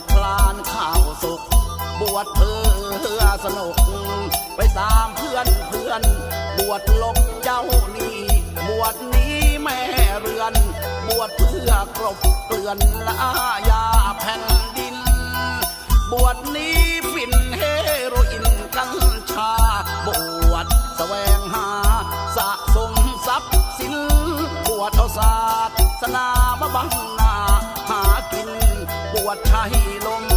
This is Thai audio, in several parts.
ดคลานข้าวสุก บวชเพื่อสนุก ไปตามเพื่อนเพื่อน บวชลบเจ้านี้ บวชนี้แม่เรือน บวชเพื่อกรบเปลือนละยาแผ่นดิน บวชนี้ฝิ่นเฮโรอินกัญชา บวชแสวงหา สะสมทรัพย์สิน บวชเอาศาสนามาบัง what I hear,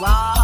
Wow.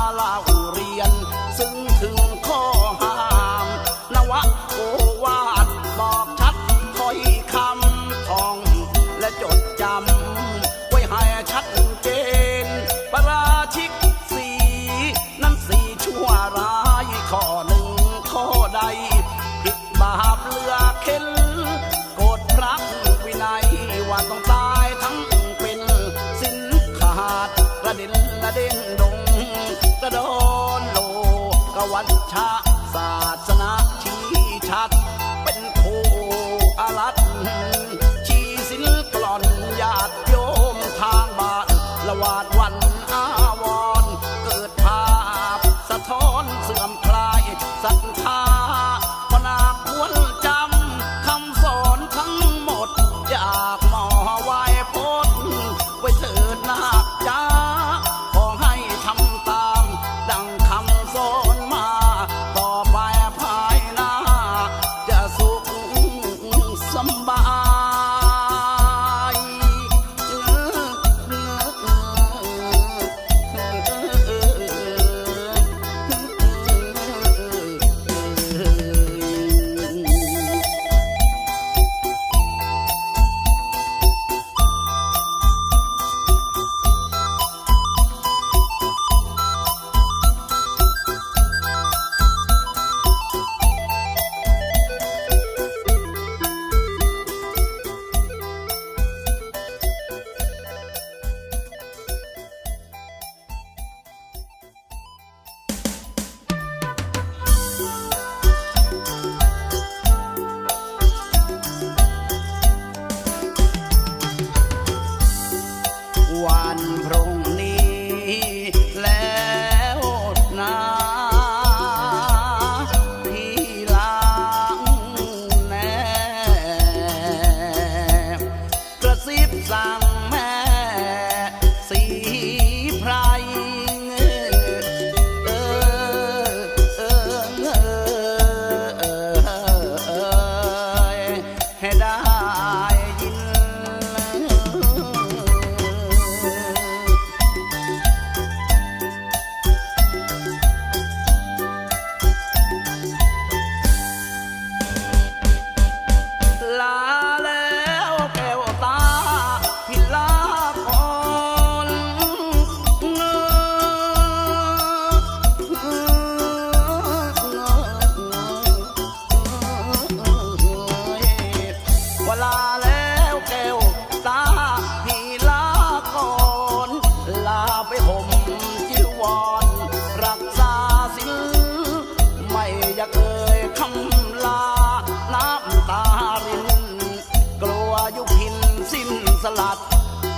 สิ้นสลัด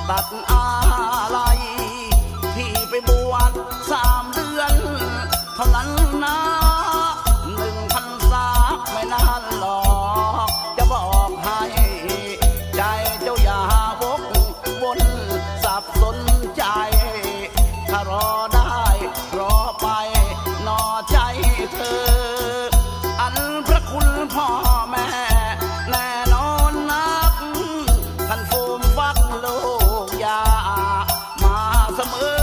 ตัดอาลัพี่ไปบวช 怎么？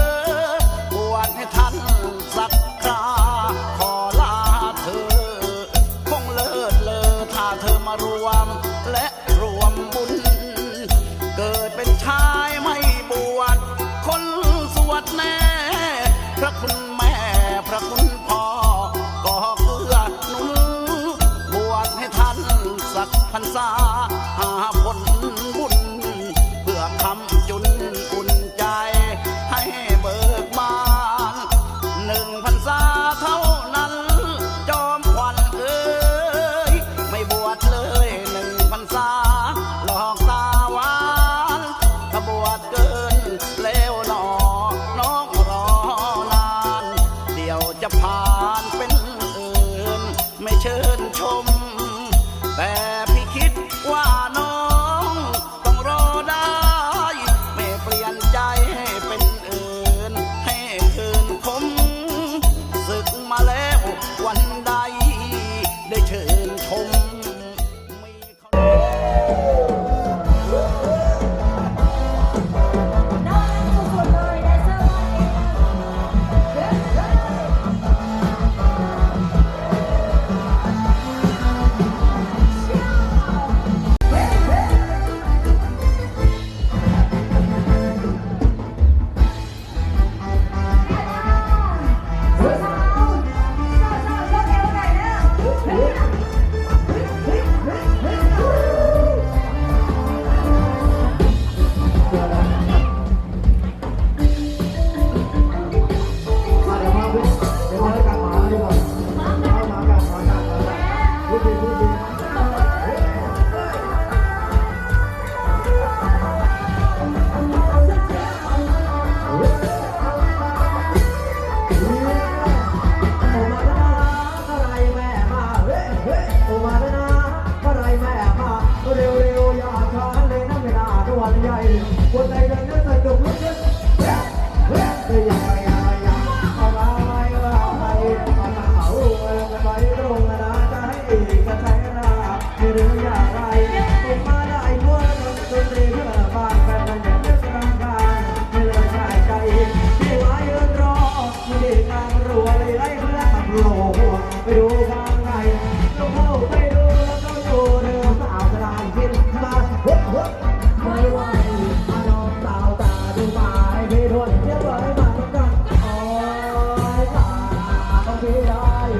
ได้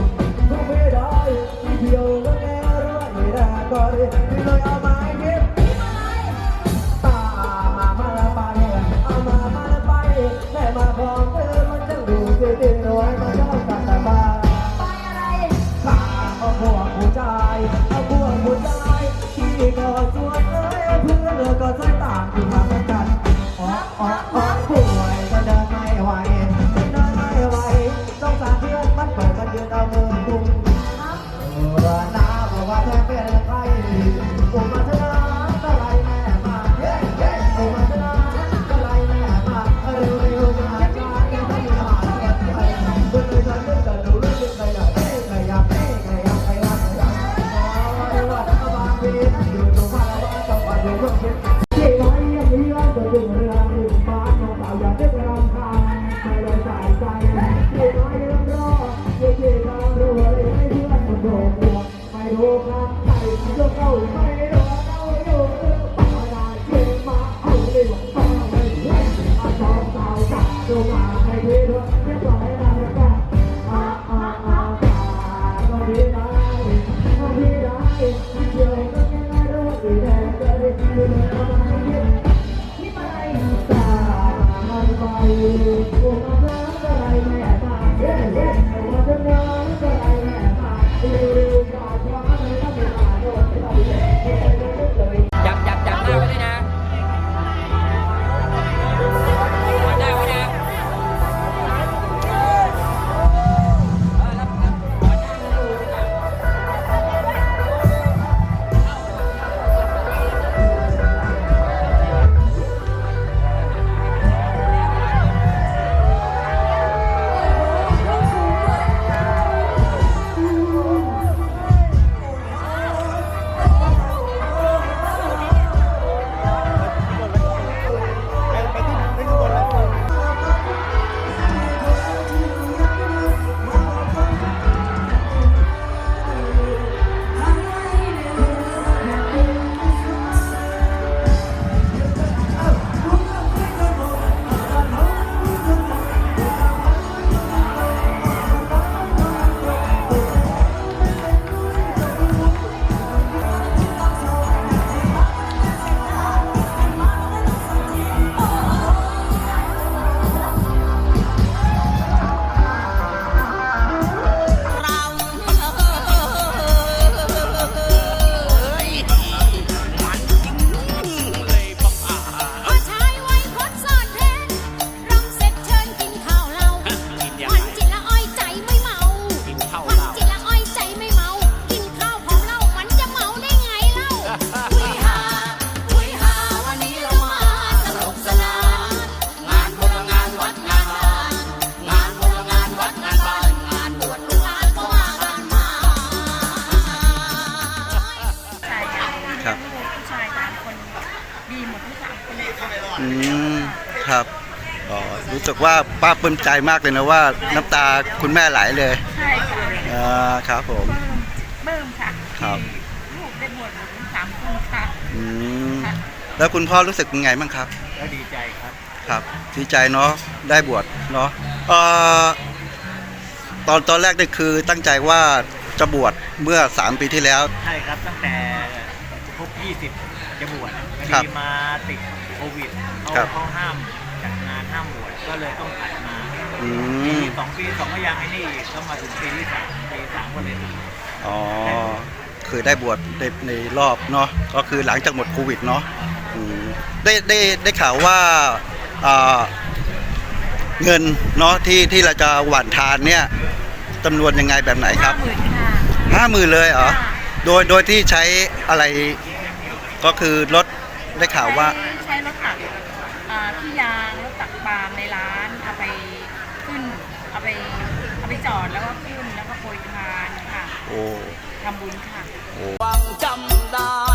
ทุกไม่ได้เดียวก็แง่ร้อยไม่ด้ก็เรียนไม่เลยอา สึกว่าป้าปลื้มใจมากเลยนะว่า น้ำตาคุณแม่ไหลเลยใช่ค่ะอ่าครับผม เบิ่มค่ะครับ ลูกได้บวชถึงสามคนค่ะ อืมแล้วคุณพ่อรู้สึกยังไงบ้างครับ ก็ดีใจครับครับดีใจเนาะได้บวชเนาะเอ่อตอนตอนแรกนี่คือตั้งใจว่าจะบวชเมื่อ 3 ปีที่แล้ว ใช่ครับตั้งแต่ครบ20 จะบวชพอครับ ดีมาติด โควิดเขาครับเขาห้ามจัดงานห้ามบวชก็เลยต้องผัดมาอืปีมสองปีสองก็ยังไอ้นี่อีกก็มาถึงปีที่สามปีสามก็เลยดีอ๋อคือได้บวชในในรอบเนาะก็คือหลังจากหมดโควิดเนาะอืมได้ได้ได้ข่าวว่าอ่าเงินเนาะที่ที่เราจะหว่านทานเนี่ยจำนวนยังไงแบบไหนครับหมื่นค่ะห้าหมื่นเลยเหรอค่ะโดยโดยที่ใช้อะไรก็คือรถได้ข่าวว่าใช้ใช้รถตักอ่าที่ยางรถตักปาล์มในร้านเอาไปขึ้นเอาไปเอาไปจอดแล้วก็ขึ้นแล้วก็โปรยทานค่ะ โอ้ ทำบุญค่ะฟังจำได้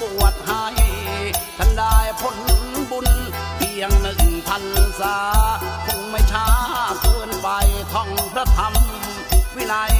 บวชให้ท่านได้ผลบุญ เพียงหนึ่งพันษา คงไม่ช้าเกินไปท่องพระธรรม วินัย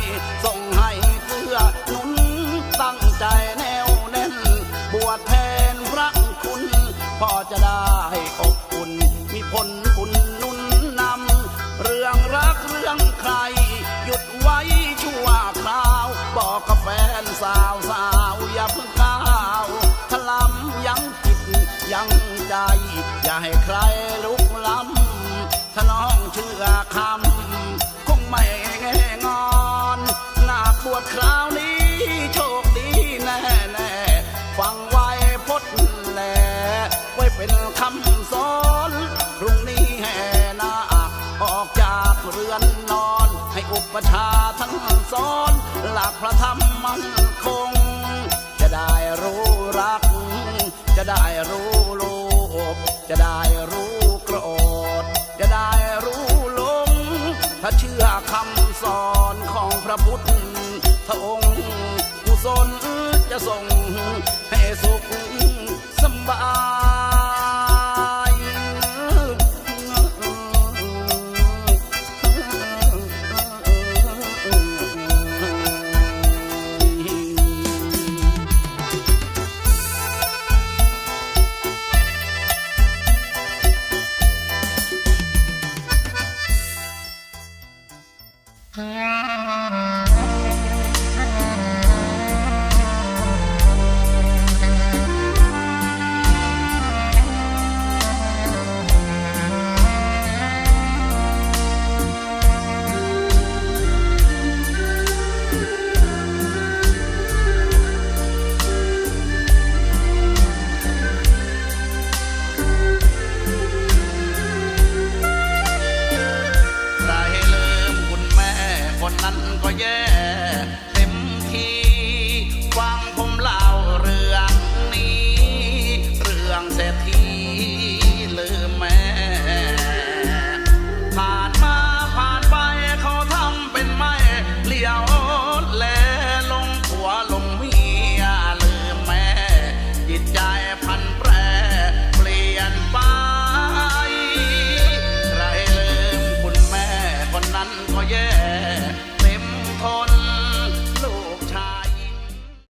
หลักพระธรรมมั่นคง จะได้รู้รัก จะได้รู้โลกจะได้ ก็แย่เต็มที